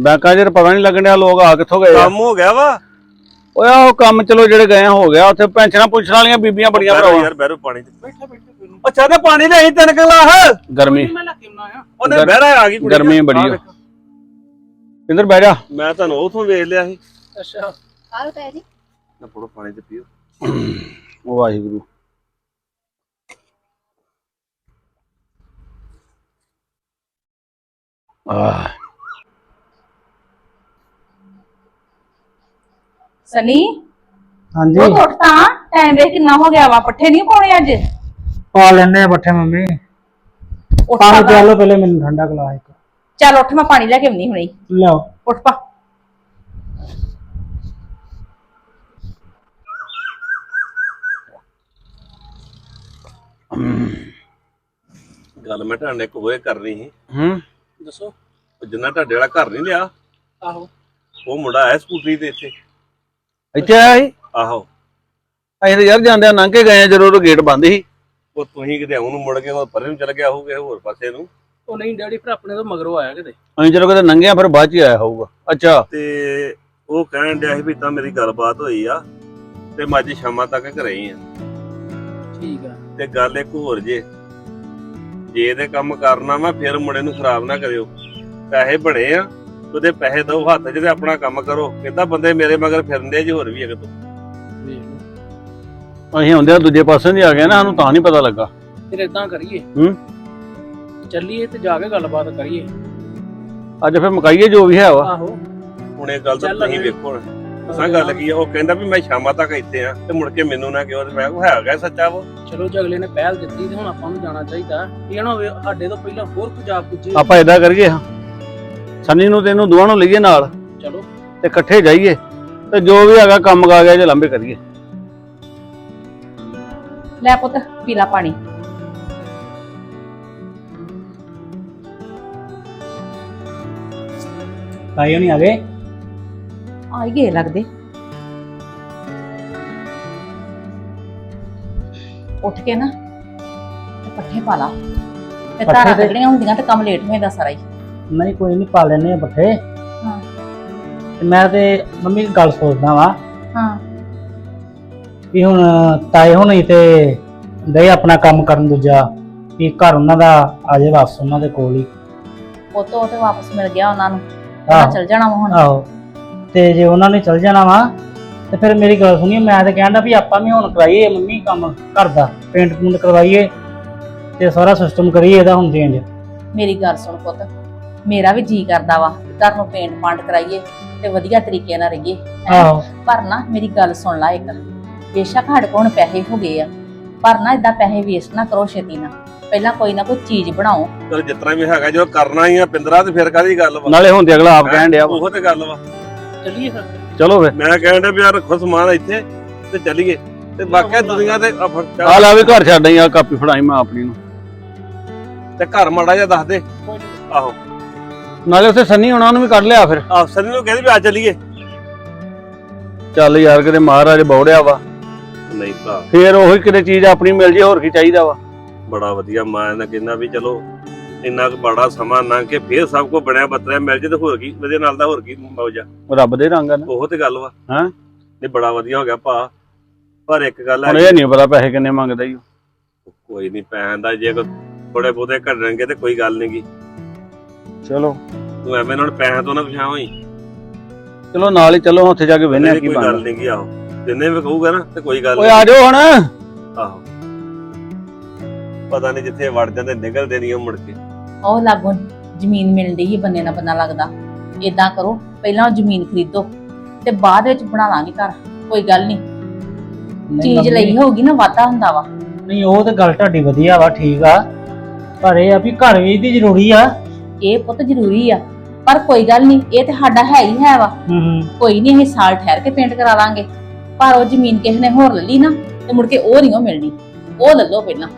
ਬੈਂਕਾਂ 'ਚ ਤਾਂ ਪਤਾ ਨਹੀਂ ਲੱਗਣ ਡਿਆ ਲੋਕ ਆ ਕਿੱਥੋਂ ਗਏ ਆ। ਕੰਮ ਹੋ ਗਿਆ ਵਾ? ਓਏ ਆਹ ਉਹ ਕੰਮ ਚਲੋ ਜਿਹੜੇ ਗਏ ਆ ਹੋ ਗਿਆ। ਉੱਥੇ ਪੈਨਸ਼ਨਾਂ ਪੁੱਛਣ ਵਾਲੀਆਂ ਬੀਬੀਆਂ ਬੜੀਆਂ ਬੈਠੋ ਭਰਾਵਾ। ਯਾਰ ਬੈਰੋ ਪਾਣੀ ਚ। ਬੈਠਾ ਬੈਠਾ ਉਹ ਚਾਹਦਾ ਪਾਣੀ ਲੈ ਤਿੰਨ ਗਲਾਸ ਗਰਮੀ। ਉਹਨੇ ਗਰ- ਬਹਿਰਾ ਆ ਗਈ ਕੁੜੀ ਗਰਮੀ ਬੜੀ ਆਹ ਆ। ਵੇਖੋ। ਇੰਦਰ ਬਹਿ ਜਾ। ਮੈਂ ਤੁਹਾਨੂੰ ਉਥੋਂ ਵੇਖ ਲਿਆ ਸੀ। ਆਹ ਪੈ ਜੀ। ਨਾ ਪੜੋ ਪਾਣੀ ਤੇ ਪੀਓ। [coughs] ਵਾਹਿਗੁਰੂ। ਆਹ। ਸਨੀ? ਹਾਂਜੀ। ਉਹ ਉੱਠ ਤਾਂ ਟਾਈਮ ਵੇਖ ਕਿੰਨਾ ਹੋ ਗਿਆ ਵਾ ਪੱਠੇ ਨਹੀਂ ਪਾਉਣੇ ਅੱਜ? ਪਾ ਲੈਣੇ ਆ ਪੱਠੇ ਮੰਮੀ। ਉੱਠ ਪਾਣੀ ਤਾਂ ਪਿਆ ਲਓ ਪਹਿਲੇ ਮੈਨੂੰ ਠੰਡਾ ਕਲਾ ਇੱਕ। ਚੱਲ ਉੱਠ ਮੈਂ ਪਾਣੀ ਲੈ ਕੇ ਆਉਣੀ ਹੁਣੇ। ਹੀ। ਲਿਆਓ। ਉੱਠ ਪਾ। ਗੱਲ ਮੈਂ ਤੁਹਾਡੇ ਇੱਕ ਹੋਏ ਕਰਨੀ ਸੀ। ਹੂੰ। ਦੱਸੋ। ਉਹ ਜਿੰਨਾ ਤੁਹਾਡੇ ਵਾਲਾ ਘਰ ਨਹੀਂ ਲਿਆ ਆਹੋ। ਉਹ ਮੁੰਡਾ ਆਇਆ ਸਕੂਟਰੀ ਤੇ ਇੱਥੇ। ਇੱਥੇ ਆਇਆ ਸੀ? ਆਹੋ। ਅਸੀਂ ਤਾਂ ਯਾਰ ਜਾਂਦੇ ਲੰਘ ਕੇ ਗਏ ਆ ਜਦੋਂ ਉਹ ਗੇਟ ਬੰਦ ਸੀ। ਉਹ ਤੁਸੀਂ ਕਿਤੇ ਉਹਨੂੰ ਮੁੜ ਕੇ ਉਹ ਪਰੇ ਨੂੰ ਚਲ ਗਿਆ ਹੋਊਗਾ ਹੋਰ ਪਾਸੇ ਨੂੰ। ਉਹ ਨਹੀਂ ਡੈਡੀ ਫਿਰ ਆਪਣੇ ਤੋਂ ਮਗਰੋਂ ਆਇਆ ਕਿਤੇ। ਅਸੀਂ ਜਦੋਂ ਕਿਤੇ ਲੰਘਿਆ ਫਿਰ ਬਾਅਦ ਚ ਹੀ ਆਇਆ ਹੋਊਗਾ। ਅੱਛਾ। ਤੇ ਉਹ ਕਹਿਣ ਡਿਆ ਸੀ ਵੀ ਤਾਂ ਮੇਰੀ ਗੱਲਬਾਤ ਹੋਈ ਆ ਤੇ ਮੈਂ ਅੱਜ ਸ਼ਾਮਾਂ ਤੱਕ ਘਰੇ ਹੀ ਆ। ਠੀਕ ਆ। ਤੇ ਗੱਲ ਇੱਕ ਹੋਰ ਜੇ। ਜੇ ਇਹਦੇ ਕੰਮ ਕਰਨਾ ਵਾ ਫਿਰ ਮੁੰਡੇ ਨੂੰ ਖਰਾਬ ਨਾ ਕਰਿਓ। ਪੈਸੇ ਬਣੇ ਆ ਉਹਦੇ ਪੈਸੇ ਦੋ ਹੱਥ ਤੇ ਆਪਣਾ ਕੰਮ ਕਰੋ। ਕਹਿੰਦਾ ਬੰਦੇ ਮੇਰੇ ਮਗਰ ਫਿਰਦੇ ਜੇ ਹੋਰ ਵੀ ਇੱਕ ਤੋਂ ਵੇਖ ਲਓ। ਅਸੀਂ ਹੁੰਦੇ ਦੂਜੇ ਪਾਸੇ ਨਹੀਂ ਆ ਗਏ ਨਾ ਸਾਨੂੰ ਤਾਂ ਨਹੀਂ ਪਤਾ ਲੱਗਾ। ਫਿਰ ਇਦਾਂ ਕਰੀਏ। ਹੂੰ? ਚੱਲੀਏ ਤੇ ਜਾ ਕੇ ਗੱਲਬਾਤ ਕਰੀਏ। ਅੱਜ ਫਿਰ ਮੁਕਾਈਏ ਜੋ ਵੀ ਹੈ ਵਾ। ਆਹੋ। ਹੁਣ ਇਹ ਗੱਲ ਤਾਂ ਤੁਸੀਂ ਵੇਖੋ ਹੁਣ। ਅਸਾਂ ਗੱਲ ਕੀ ਆ ਉਹ ਕਹਿੰਦਾ ਵੀ ਮੈਂ ਸ਼ਾਮਾਂ ਤੱਕ ਇੱਥੇ ਆ ਤੇ ਮੁੜ ਕੇ ਮੈਨੂੰ ਨਾ ਕਿਹਾ ਤੇ ਮੈਂ ਕਿਹਾ ਹੈਗਾ ਸੱਚਾ ਵਾ। ਚਲੋ ਜੇ ਅਗਲੇ ਨੇ ਪਹਿਲ ਦਿੱਤੀ ਤੇ ਹੁਣ ਆਪਾਂ ਨੂੰ ਜਾਣਾ ਚਾਹੀਦਾ। ਇਹ ਨਾ ਹੋਵੇ ਸਾਡੇ ਤੋਂ ਪਹਿਲਾਂ ਹੋਰ ਕੁਝ ਆਪ ਪੁੱਜੇ ਆਪਾਂ ਏਦਾਂ ਕਰੀਏ ਹਾਂ। ਸੰਨੀ ਨੂੰ ਤੇ ਇਹਨੂੰ ਦੋਵਾਂ ਨੂੰ ਲਈਏ ਨਾਲ ਚਲੋ। ਤੇ ਇਕੱਠੇ ਜਾਈਏ ਤੇ ਜੋ ਵੀ ਹੈਗਾ ਕੰਮ ਕਾ ਗਿਆ ਜੇ ਲੰਬੇ ਕਰੀਏ। ਲੈ ਪੁੱਤ ਪੀ ਲਾ ਪਾਣੀ। ਤਾਈਓ ਨਹੀਂ ਆ ਗਏ? ਆ ਹੀ ਗਏ ਲੱਗਦੇ। ਉੱਠ ਕੇ ਨਾ ਤੇ ਪੱਠੇ ਪਾ ਲਾ। ਤੇ ਪੱਠੇ ਧਾਰਾਂ ਤੇ- ਕੱਢਣੀਆਂ ਹੁੰਦੀਆਂ ਤੇ ਕੰਮ ਲੇਟ ਹੋ ਜਾਂਦਾ ਸਾਰਾ ਹੀ। ਨਹੀਂ ਕੋਈ ਨਹੀਂ ਪਾ ਲੈਣੇ ਆ ਪੱਠੇ। ਹਾਂ। ਤੇ ਮੈਂ ਤੇ ਮੰਮੀ ਇੱਕ ਗੱਲ ਸੋਚਦਾ ਵਾਂ ਹਾਂ। ਵੀ ਹੁਣ ਤਾਏ ਹੁਣੀ ਤੇ ਗਏ ਆਪਣਾ ਕੰਮ ਕਰਨ ਦੂਜਾ ਵੀ ਘਰ ਉਹਨਾਂ ਦਾ ਆ ਜਾਏ ਵਾਪਸ ਉਹਨਾਂ ਦੇ ਕੋਲ ਹੀ। ਉਹ ਤੋਂ ਤੇ ਵਾਪਸ ਮਿਲ ਗਿਆ ਉਹਨਾਂ ਨੂੰ। ਆਹੋ। ਚਲ ਜਾਣਾ ਵਾ ਹੁਣ। ਆਹੋ। ਤੇ ਜੇ ਉਹਨਾਂ ਨੇ ਚਲ ਜਾਣਾ ਵਾ ਤੇ ਫਿਰ ਮੇਰੀ ਗੱਲ ਸੁਣੀਏ ਮੈਂ ਤੇ ਕਹਿੰਦਾ ਵੀ ਆਪਾਂ ਵੀ ਹੁਣ ਕਰਾਈਏ ਮੰਮੀ ਕੰਮ ਘਰ ਦਾ ਪੇਂਟ ਪੂੰਟ ਕਰਵਾਈਏ ਤੇ ਸਾਰਾ ਸਿਸਟਮ ਕਰੀਏ ਇਹਦਾ ਹੁਣ ਚੇਂਜ ਮੇਰੀ ਗੱਲ ਸੁਣ ਪੁੱਤ ਮੇਰਾ ਵੀ ਜੀ ਕਰਦਾ ਵਾ ਕਿ ਘਰ ਨੂੰ ਪੇਂਟ ਪਾਂਟ ਕਰਾਈਏ ਤੇ ਵਧੀਆ ਤਰੀਕੇ ਨਾਲ ਰਹੀਏ ਹੈਂ। ਆਹੋ। ਪਰ ਨਾ ਮੇਰੀ ਗੱਲ ਸੁਣ ਲੈ ਇੱਕ ਬੇਸ਼ੱਕ ਸਾਡੇ ਕੋਲ ਹੁਣ ਪੈਸੇ ਹੋ ਗਏ ਆ ਪਰ ਨਾ ਇਦਾਂ ਪੈਸੇ ਵੇਸਟ ਨਾ ਕਰੋ ਛੇਤੀ ਨਾ ਪਹਿਲਾਂ ਕੋਈ ਨਾ ਕੋਈ ਚੀਜ਼ ਬਣਾਓ। ਚਲ ਜਿਤਨਾ ਵੀ ਹੈਗਾ ਜੋ ਕਰਨਾ ਹੀ ਆ ਪਿੰਦਰਾ ਤੇ ਫਿਰ ਕਾਦੀ ਗੱਲ ਵਾ? ਨਾਲੇ ਤੇ ਅਗਲਾ ਆਪ ਕਹਿਣ ਡਿਆ ਵਾ। ਉਹ ਤੇ ਗੱਲ ਵਾ। ਚੱਲੀਏ ਫਿਰ। ਚਲੋ ਫਿਰ। ਮੈਂ ਕਹਿਣ ਡਿਆ ਵੀ ਯਾਰ ਰੱਖੋ ਸਮਾਨ ਇੱਥੇ ਤੇ ਚੱਲੀਏ। ਤੇ ਬਾਕੀ ਦੁਨੀਆ ਤੇ ਆ ਫੜ- ਆ ਲੈ ਵੀ ਘਰ ਛੱਡ ਆਈ ਆ ਕਾਪੀ ਫੜਾਈ ਮੈਂ ਆਪਣੀ ਨੂੰ। ਤੇ ਘਰ ਮਾੜਾ ਜਿਹਾ ਦੱਸ ਦੇ। ਕੋਈ ਨੀ। ਆਹੋ। ਨਾਲੇ ਉੱਥੇ ਸੰਨੀ ਹੋਣਾ ਉਹਨੂੰ ਵੀ ਕੱਢ ਲਿਆ ਫਿਰ। ਅਫਸਰ ਨੂੰ ਕਹਿੰਦੇ ਵੀ ਆ ਚੱਲੀਏ। ਚੱਲ ਯਾਰ ਕਿਤੇ ਮਹਾਰਾਜ ਬੌੜਿਆ ਵਾ। ਨਹੀਂ ਤਾਂ ਫੇਰ ਉਹੀ ਕਿਤੇ ਚੀਜ਼ ਆਪਣੀ ਮਿਲ ਜੇ ਹੋਰ ਕੀ ਚਾਹੀਦਾ ਵਾ। ਬੜਾ ਵਧੀਆ ਮੈਂ ਨਾ ਕਹਿੰਦਾ ਵੀ ਚਲੋ ਇੰਨਾ ਕੁ ਬੜਾ ਸਮਾਂ ਲੰਘ ਕੇ ਫੇਰ ਸਭ ਕੁਝ ਬਣਿਆ ਬਤਰਿਆ ਮਿਲ ਜੇ ਤੇ ਹੋਰ ਕੀ ਇਹਦੇ ਨਾਲ ਦਾ ਹੋਰ ਕੀ ਮੌਜਾ ਰੱਬ ਦੇ ਰੰਗ ਆ ਨਾ। ਉਹ ਤੇ ਗੱਲ ਵਾ। ਹੈਂ? ਨਹੀਂ ਬੜਾ ਵਧੀਆ ਹੋ ਗਿਆ ਭਾ। ਪਰ ਇੱਕ ਗੱਲ ਹੁਣ ਹੈ ਇਹ ਨਹੀਂ ਪਤਾ ਪੈਸੇ ਕਿੰਨੇ ਮੰਗਦਾ ਈ ਉਹ। ਕੋਈ ਨਹੀਂ ਪੈਣ ਦਾ ਜੇ ਕੋ ਥੋੜੇ ਬਹੁਤੇ ਘਟਣਗੇ ਤੇ ਕੋਈ ਗੱਲ ਨਹੀਂਗੀ ਚਲੋ। ਤੂੰ ਐਵੇਂ ਨਾਲ ਪੈਸਿਆਂ ਤੋਂ ਨਾ ਪਛਾਣ ਹੋਈ। ਚਲੋ ਨਾਲ ਹੀ ਚਲੋ ਉੱਥੇ ਜਾ ਕੇ ਨਹੀਂ ਕੀ ਕੋਈ ਗੱਲ ਬਣਦਾ ਨਹੀਂਗੀ ਆਹੋ ਜਿੰਨੇ ਵੀ ਕਹੂਗਾ ਨਾ ਤੇ ਕੋਈ ਗੱਲ ਓਏ। ਆ ਜਾਓ ਹੁਣ। ਆਹੋ। ਪਤਾ ਨਹੀਂ ਜਿੱਥੇ ਵੜ ਜਾਂਦੇ ਨਿਕਲਦੇ ਨਹੀਂ ਉਹ ਮੁੜ ਕੇ। ਉਹ ਲਾਗੋਂ ਜ਼ਮੀਨ ਮਿਲ ਰਹੀ ਹੈ ਬੰਨੇ ਨਾ ਬੰਨਾ ਲੱਗਦਾ। ਇਦਾਂ ਕਰੋ ਪਹਿਲਾਂ ਉਹ ਜ਼ਮੀਨ ਖਰੀਦੋ ਤੇ ਬਾਅਦ ਵਿੱਚ ਬਣਾ ਲਾਂਗੇ ਘਰ। ਕੋਈ ਗੱਲ ਨਹੀਂ। ਨਹੀਂ ਚੀਜ਼ ਮੰਮੀ, ਲਈ ਹੋਊਗੀ ਨਾ ਵਾਧਾ ਹੁੰਦਾ ਵਾ। ਨਹੀਂ ਉਹ ਤੇ ਗੱਲ ਤੁਹਾਡੀ ਵਧੀਆ ਵਾ ਠੀਕ ਆ। ਪਰ ਇਹ ਆ ਵੀ ਘਰ ਵੀ ਦੀ ਜ਼ਰੂਰੀ ਆ। ਇਹ ਪੁੱਤ ਜ਼ਰੂਰੀ ਆ। ਪਰ ਕੋਈ ਗੱਲ ਨਹੀਂ ਇਹ ਤੇ ਸਾਡਾ ਹੈ ਹੀ ਹੈ ਵਾ। ਹੂੰ ਹੂੰ। ਕੋਈ ਨਹੀਂ ਅਸੀਂ ਸਾਲ ਠਹਿਰ ਕੇ ਪੇਂਟ ਕਰਾ ਲਾਂਗੇ। ਪਰ ਉਹ ਜ਼ਮੀਨ ਕਿਸੇ ਨੇ ਹੋਰ ਲੈ ਲਈ ਨਾ ਤੇ ਮੁੜ ਕੇ ਉਹ ਨਹੀਂ ਉਹ ਮਿਲਣੀ। ਉਹ ਲੈ ਲਓ ਪਹਿਲਾਂ।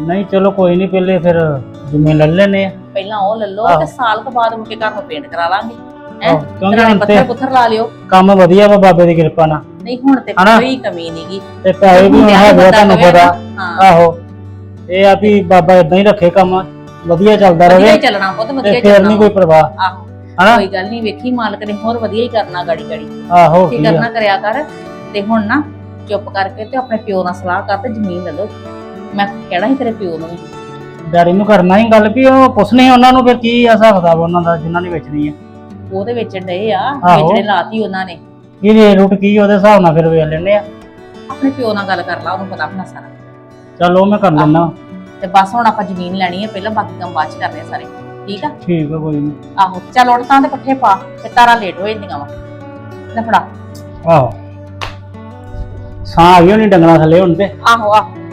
ਨਹੀਂ ਚਲੋ ਕੋਈ ਨਹੀਂ ਪਹਿਲੇ ਫਿਰ ਜ਼ਮੀਨ ਲੈ ਲੈਨੇ ਆ। ਪਹਿਲਾਂ ਉਹ ਲੈ ਲਓ। ਤੇ ਸਾਲ ਕੁ ਬਾਅਦ ਮੁੜ ਕੇ ਘਰ ਨੂੰ ਪੇਂਟ ਕਰਾ ਲਾਂਗੇ। ਹੈਂ? ਆਹੋ, ਕਿਉਂਕਿ ਹੁਣ ਤੇ? ਪੱਥਰ ਲਾ ਲਿਓ। ਕੰਮ ਵਧੀਆ ਵਾ ਬਾਬੇ ਦੀ ਕਿਰਪਾ ਨਾਲ। ਨਹੀਂ ਹੁਣ ਤੇ ਹਨਾ? ਕੋਈ ਕਮੀ ਨਹੀਂਗੀ ਤੇ ਪੈਸੇ ਵੀ ਹੁਣ ਹੈਗੇ ਆ ਤੁਹਾਨੂੰ ਪਤਾ। ਹਾਂ। ਆਹੋ। ਇਹ ਆ ਵੀ ਬਾਬਾ ਇਦਾਂ ਹੀ ਰੱਖੇ ਕੰਮ। ਵਧੀਆ ਚੱਲਦਾ ਵਧੀਆ ਰਹੇ। ਹੀ ਚੱਲਣਾ ਵਧੀਆ ਤੇ ਹੀ ਫੇਰ ਚੱਲਣਾ। ਨਹੀਂ ਕੋਈ ਪਰਵਾਹ। ਆਹੋ। ਹਨਾ? ਕੋਈ ਗੱਲ ਨਹੀਂ ਵੇਖੀ ਮਾਲਕ ਨੇ ਹੋਰ ਵਧੀਆ ਹੀ ਕਰਨਾ ਗਾੜੀ ਗਾੜੀ। ਆਹੋ ਕੀ ਕੀ ਆ। ਕਰਨਾ ਕਰਿਆ ਕਰ। ਤੇ ਹੁਣ ਨਾ ਚੁੱਪ ਕਰਕੇ ਤੇ ਆਪਣੇ ਪਿਓ ਨਾਲ ਸਲਾਹ ਕਰ ਤੇ ਜ਼ਮੀਨ ਲੈ ਲਓ। ਮੈਂ ਕਹਿਣਾ ਸੀ ਤੇਰੇ ਪਿਓ ਨੂੰ ਵੀ। ਡੈਡੀ ਨੂੰ ਕਰਨਾ ਹੀ ਗੱਲ ਵੀ ਉਹ ਪੁੱਛਣੇ ਉਹਨਾਂ ਨੂੰ ਫਿਰ ਕੀ ਆ ਹਿਸਾਬ ਕਿਤਾਬ ਉਹਨਾਂ ਦਾ ਜਿਨ੍ਹਾਂ ਨੇ ਵੇਚਣੀ ਆ। ਉਹਦੇ ਵਿੱਚ ਡਏ ਆ ਆਹੋ। ਵੇਚਣੇ ਲਾਤੀ ਉਹਨਾਂ ਨੇ। ਕੀ ਰੇਟ ਰੂਟ ਕੀ ਉਹਦੇ ਹਿਸਾਬ ਨਾਲ ਫਿਰ ਵੇਚ ਲੈਣੇ ਆ। ਆਪਣੇ ਪਿਓ ਨਾਲ ਗੱਲ ਕਰ ਲਾ ਉਹਨੂੰ ਪਤਾ ਹੋਣਾ ਸਾਰਾ। ਚਲੋ ਮੈਂ ਕਰ ਲੈਣਾ ਤੇ ਬਸ ਹੁਣ ਆਪਾਂ ਜ਼ਮੀਨ ਲੈਣੀ ਹੈ ਪਹਿਲਾਂ ਬਾਕੀ ਕੰਮ ਬਾਅਦ ਚ ਕਰਨੇ ਆ ਸਾਰੇ। ਠੀਕ ਆ? ਠੀਕ ਆ ਕੋਈ ਨਹੀਂ ਆਹੋ ਚੱਲ ਉੱਠ ਤਾਂ ਤੇ ਪੱਠੇ ਪਾ ਤੇ ਤਾਰਾਂ ਲੇਟ ਹੋ ਜਾਂਦੀਆਂ ਵਾ। ਲੈ ਫੜਾ। ਆਹੋ। ਸਾਂ ਆ ਗਈ ਹੋਣੀ ਡੰਗਣਾ ਥੱਲੇ ਹੁਣ ਤੇ। ਆਹੋ ਆਹੋ।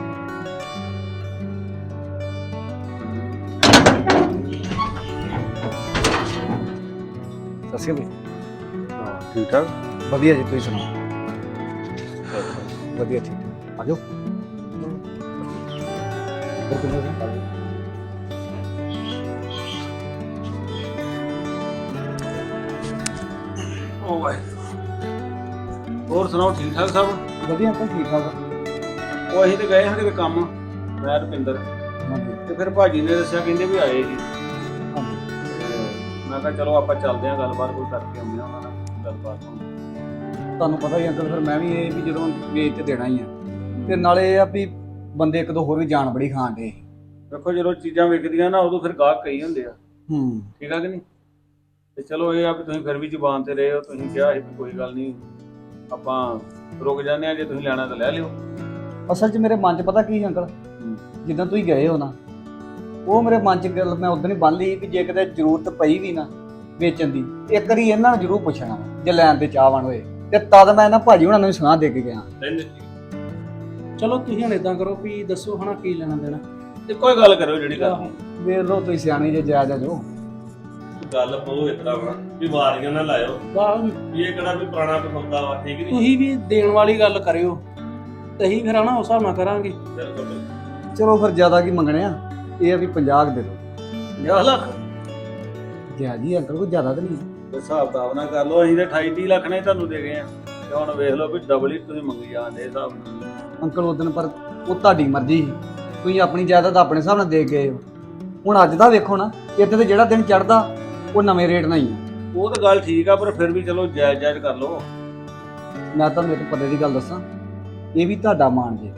ਅਕਾਲ ਹਾਂ, ਠੀਕ ਠਾਕ? ਵਧੀਆ ਜੀ ਤੁਸੀਂ ਸੁਣਾਓ ਵਧੀਆ ਠੀਕ ਠਾਕ। ਆ ਜਾਓ। ਹੋਰ? ਓ ਸੁਣਾਓ ਠੀਕ ਠਾਕ ਸਭ? ਵਧੀਆ ਅੰਕਲ ਠੀਕ ਠਾਕ। ਉਹ ਅਸੀਂ ਤੇ ਗਏ ਹਾਂ ਕਿਤੇ ਕੰਮ ਮੈਂ ਰੁਪਿੰਦਰ ਤੇ ਫਿਰ ਭਾਜੀ ਨੇ ਦੱਸਿਆ ਕਹਿੰਦੇ ਵੀ ਆਏ ਤੇ ਮੈਂ ਕਿਹਾ ਚਲੋ ਆਪਾਂ ਚੱਲਦੇ ਹਾਂ ਗੱਲਬਾਤ ਕੋਈ ਕਰਕੇ ਆਉਂਦੇ ਹਾਂ ਉਹਨਾਂ ਨਾਲ ਗੱਲਬਾਤ ਹੋਣੀ। ਤੁਹਾਨੂੰ ਪਤਾ ਹੀ ਆ ਅੰਕਲ ਫਿਰ ਮੈਂ ਵੀ ਇਹ ਵੀ ਜਦੋਂ ਵੇਚ ਤੇ ਦੇਣਾ ਹੀ ਆ। ਤੇ ਨਾਲੇ ਇਹ ਆ ਵੀ ਬੰਦੇ ਇੱਕ ਦੋ ਹੋਰ ਵੀ ਜਾਨ ਬੜੀ ਖਾਣ ਦੇ। ਦੇਖੋ ਜਦੋਂ ਚੀਜ਼ਾਂ ਵਿਕਦੀਆਂ ਨਾ ਉਦੋਂ ਫਿਰ ਗਾਹਕ ਕਈ ਹੁੰਦੇ ਆ। ਹੂੰ। ਠੀਕ ਆ ਕਿ ਨਹੀਂ? ਤੇ ਚਲੋ ਇਹ ਆ ਵੀ ਤੁਸੀਂ ਫਿਰ ਵੀ ਜ਼ੁਬਾਨ ਤੇ ਰਹੇ ਹੋ ਤੁਸੀਂ ਕਿਹਾ ਸੀ ਵੀ ਕੋਈ ਗੱਲ ਨਹੀਂ ਆਪਾਂ ਰੁਕ ਜਾਂਦੇ ਆ ਜੇ ਤੁਸੀਂ ਲੈਣਾ ਤਾਂ ਲੈ ਲਿਓ। ਅਸਲ 'ਚ ਮੇਰੇ ਮਨ 'ਚ ਪਤਾ ਕੀ ਸੀ ਅੰਕਲ? ਜਿੱਦਾਂ ਤੁਸੀਂ ਗਏ ਹੋ ਨਾ ਉਹ ਮੇਰੇ ਮਨ 'ਚ ਗੱਲ ਮੈਂ ਉਦੋਂ ਹੀ ਬੰਨ ਲਈ ਕਿ ਜੇ ਕਿਤੇ ਜ਼ਰੂਰਤ ਪਈ ਵੀ ਨਾ ਵੇਚਣ ਦੀ ਇੱਕ ਵਾਰੀ ਇਹਨਾਂ ਨੂੰ ਜ਼ਰੂਰ ਪੁੱਛਣਾ ਵਾ, ਜੇ ਲੈਣ ਦੇ ਚਾਹਵਾਨ ਹੋਏ। ਤੇ ਤਦ ਮੈਂ ਨਾ ਭਾਜੀ ਹੁਣਾਂ ਨੂੰ ਵੀ ਸੁਣਾ ਦੇ ਕੇ ਗਿਆ। ਚਲੋ ਤੁਸੀਂ ਹੁਣ ਇਦਾਂ ਕਰੋ ਵੀ ਦੱਸੋ ਹਨਾ ਕੀ ਲੈਣਾ ਦੇਣਾ। ਤੇ ਕੋਈ ਗੱਲ ਕਰੋ ਜਿਹੜੀ ਕਰਨੀ ਵੇਖ ਲਓ ਤੁਸੀਂ ਸਿਆਣੇ ਜੇ ਜਾਇਜ਼ ਜੋ। ਗੱਲ ਬਹੁਤ ਇਤਰਾ ਵਾ ਬਿਮਾਰੀਆਂ ਨਾ ਲਾਇਓ। ਵਾਹ ਵੀ ਇਹ ਕਿਹੜਾ ਵੀ ਪੁਰਾਣਾ ਪਸੰਦਾ ਵਾ ਠੀਕ ਨਹੀਂ। ਤੁਸੀਂ ਵੀ ਦੇਣ ਵਾਲੀ ਗੱਲ ਕਰਿਓ। ਤੇ ਅਸੀਂ ਫਿਰ ਹਨਾ ਉਸ ਹਿਸਾਬ ਨਾਲ ਕਰਾਂਗੇ। ਚਲੋ ਫਿਰ ਜ਼ਿਆਦਾ ਕੀ ਮੰਗਣੇ ਆ? ਇਹ ਆ ਵੀ 50 ਦੇ ਦਿਓ। 50 ਲੱਖ? ਜਿਆ ਜੀ ਅੰਕਲ ਕੋਈ ਜ਼ਿਆਦਾ ਤਾਂ ਨਹੀਂ ਤੇ ਹਿਸਾਬ ਕਿਤਾਬ ਨਾਲ ਕਰ ਲਓ ਅਸੀਂ ਤੇ 28 30 ਲੱਖ ਨੇ ਤੁਹਾਨੂੰ ਦੇ ਗਏ ਆ। ਤੇ ਹੁਣ ਵੇਖ ਲਓ ਵੀ ਡਬਲ ਹੀ ਤੁਸੀਂ ਮੰਗੀ ਜਾਂਦੇ ਹਿਸਾਬ ਨਾਲ। ਅੰਕਲ ਉਦੋਂ ਪਰ ਉਹ ਤੁਹਾਡੀ ਮਰਜ਼ੀ ਸੀ। ਤੁਸੀਂ ਆਪਣੀ ਜਾਇਦਾਦ ਆਪਣੇ ਹਿਸਾਬ ਨਾਲ ਦੇ ਗਏ ਹੋ। ਹੁਣ ਅੱਜ ਦਾ ਵੇਖੋ ਨਾ ਇੱਥੇ ਤੇ ਜਿਹੜਾ ਦਿਨ ਚੜਦਾ ਉਹ ਨਵੇਂ ਰੇਟ ਨਾਲ ਹੀ ਆ ਉਹ ਤਾਂ ਗੱਲ ਠੀਕ ਆ ਪਰ ਫਿਰ ਵੀ ਚਲੋ ਜਾਇਜ਼ ਜਾਇਜ਼ ਕਰ ਲਓ। ਮੈਂ ਤੁਹਾਨੂੰ ਇੱਕ ਪਤੇ ਦੀ ਗੱਲ ਦੱਸਾਂ। ਇਹ ਵੀ ਤੁਹਾਡਾ ਮਾਣ ਜੇ।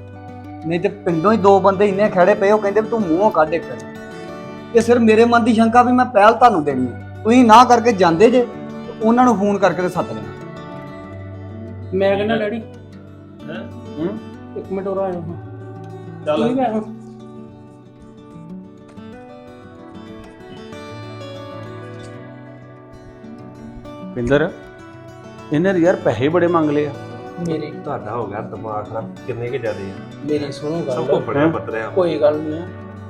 ਨਹੀਂ ਤੇ ਪਿੰਡੋਂ ਹੀ ਦੋ ਬੰਦੇ ਇੰਨੇ ਖੜੇ ਪਏ ਉਹ ਕਹਿੰਦੇ ਵੀ ਤੂੰ ਮੂੰਹੋਂ ਕੱਢ ਇੱਕ। ਇਹ ਸਿਰ ਮੇਰੇ ਮਨ ਦੀ ਸ਼ੰਕਾ ਵੀ ਮੈਂ ਪਹਿਲ ਤੁਹਾਨੂੰ ਦੇਣੀ ਹੈ। ਤੁਸੀਂ ਨਾ ਕਰਕੇ ਜਾਂਦੇ ਜੇ ਤੇ ਉਹਨਾਂ ਨੂੰ ਫੋਨ ਕਰਕੇ ਤੇ ਸੱਦ ਲੈਣਾ। ਮੈਂ ਕਹਿੰਦਾ ਡੈਡੀ। ਹੈਂ? ਹੂੰ? ਇੱਕ ਮਿੰਟ ਹੋਰ ਆਇਓ। ਹਾਂ ਚੱਲ ਪਿੰਦਰ ਇਹਨੇ ਤਾਂ ਯਾਰ ਪੈਸੇ ਬੜੇ ਮੰਗ ਲਏ ਆ। ਮੇਰੀ ਤੁਹਾਡਾ ਹੋ ਗਿਆ ਦਿਮਾਗ ਖਰਾਬ ਕਿੰਨੇ ਕੇ ਜ਼ਿਆਦੇ ਆ? ਮੇਰੀ ਸੁਣੋ ਸਭ ਕੋ ਗੱਲ ਬੜਿਆ ਬਤਰਿਆ ਕੋਈ ਗੱਲ ਨਹੀਂ ਆ।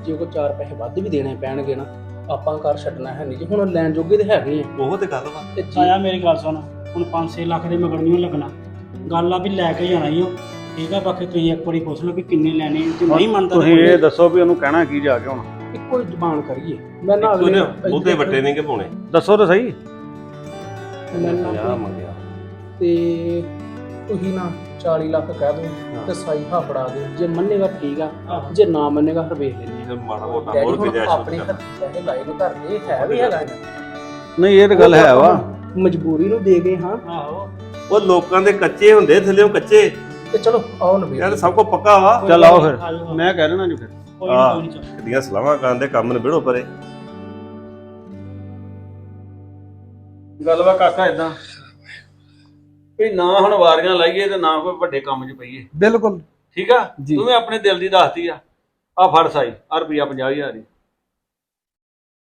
ਜੇ ਕੋ ਚਾਰ ਪੈਸੇ ਵੱਧ ਵੀ ਦੇਣੇ ਪੈਣਗੇ ਨਾ ਆਪਾਂ ਘਰ ਛੱਡਣਾ ਹੈ ਨਹੀਂ ਜੀ। ਹੁਣ ਲੈਣ ਜੋਗੇ ਤੇ ਹੈਗੇ ਆ। ਉਹ ਤੇ ਗੱਲ ਵਾ। ਤੇ ਜੀ ਆਇਆ ਮੇਰੀ ਗੱਲ ਸੁਣ। ਹੁਣ 5-6 ਲੱਖ ਦੇ ਮਗਰ ਨਹੀਂ ਲੱਗਣਾ। ਗੱਲ ਆ ਵੀ ਲੈ ਕੇ ਜਾਣਾ ਹੀ ਉਹ ਠੀਕ ਆ ਬਾਕੀ ਤੁਸੀਂ ਇੱਕ ਵਾਰੀ ਪੁੱਛ ਲਓ ਵੀ ਕਿੰਨੇ ਲੈਣੇ ਆ। ਜੇ ਨਹੀਂ ਮੰਨਦਾ ਤੁਸੀਂ ਇਹ ਦੱਸੋ ਵੀ ਉਹਨੂੰ ਕਹਿਣਾ ਕੀ ਜਾ ਕੇ ਹੁਣ। ਇੱਕੋ ਹੀ ਜ਼ਬਾਨ ਕਰੀਏ। ਮੈਂ ਨਾ ਅਗਲੇ ਉਹਦੇ ਵੱਟੇ ਨਹੀਂ ਕਿ ਪਾਉਣੇ ਦੱਸੋ ਤਾਂ ਸਹੀ। ਮੈਂ ਨਾ ਪੰਜਾਹ ਮੰਗਿਆ। ਤੇ ਤੁਸੀਂ ਨਾ 40 ਲੱਖ ਕਹਿ ਦਿਓ ਤੇ ਸਾਈ ਹਾ ਫੜਾ ਦਿਓ। ਜੇ ਮੰਨੇਗਾ ਠੀਕ ਆ ਜੇ ਨਾ ਮੰਨੇਗਾ ਫਿਰ ਵੇਖ ਲੈਂਦੇ ਆ। ਮਾੜਾ ਮੋਟਾ ਹੋਰ ਗੁੰਜਾਇਸ਼ ਆਪਣੇ ਪੈਸੇ ਲਾਏ ਨੇ ਘਰ ਦੇ ਹੈ ਵੀ ਹੈਗਾ। ਨਹੀਂ ਇਹ ਤਾਂ ਗੱਲ ਹੈ ਵਾ। ਮਜਬੂਰੀ ਨੂੰ ਦੇ ਗਏ ਹਾਂ। ਆਹੋ। ਉਹ ਲੋਕਾਂ ਦੇ ਕੱਚੇ ਹੁੰਦੇ ਥੱਲੇੋਂ ਕੱਚੇ। ਤੇ ਚਲੋ ਆਓ ਨਵੀਂ ਯਾਰ ਸਭ ਕੋ ਪੱਕਾ ਵਾ। ਚੱਲ ਆਓ ਫਿਰ। ਮੈਂ ਕਹਿ ਰਿਹਾ ਜੀ ਫਿਰ। ਕੋਈ ਨੀ, ਨੀ ਚੱਲ। ਕਿਦੀਆਂ ਸਲਾਹਾਂ ਕਰਨ ਦੇ ਕੰਮ ਨਿਬੜੋ ਪਰੇ। ਗੱਲ ਵਾ ਕਾਕਾ ਇਦਾਂ ਵੀ ਨਾ ਹੁਣ ਵਾਰੀਆਂ ਲਾਈਏ ਤੇ ਨਾ ਕੋਈ ਵੱਡੇ ਕੰਮ 'ਚ ਪਈਏ। ਬਿਲਕੁਲ। ਠੀਕ ਆ? ਜੀ। ਤੂੰ ਵੀ ਆਪਣੇ ਦਿਲ ਦੀ ਦੱਸਤੀ ਆ। ਆ ਫੜ ਸਾਈ ਆ ਰੁਪਿਆ 50000 ਦੀ।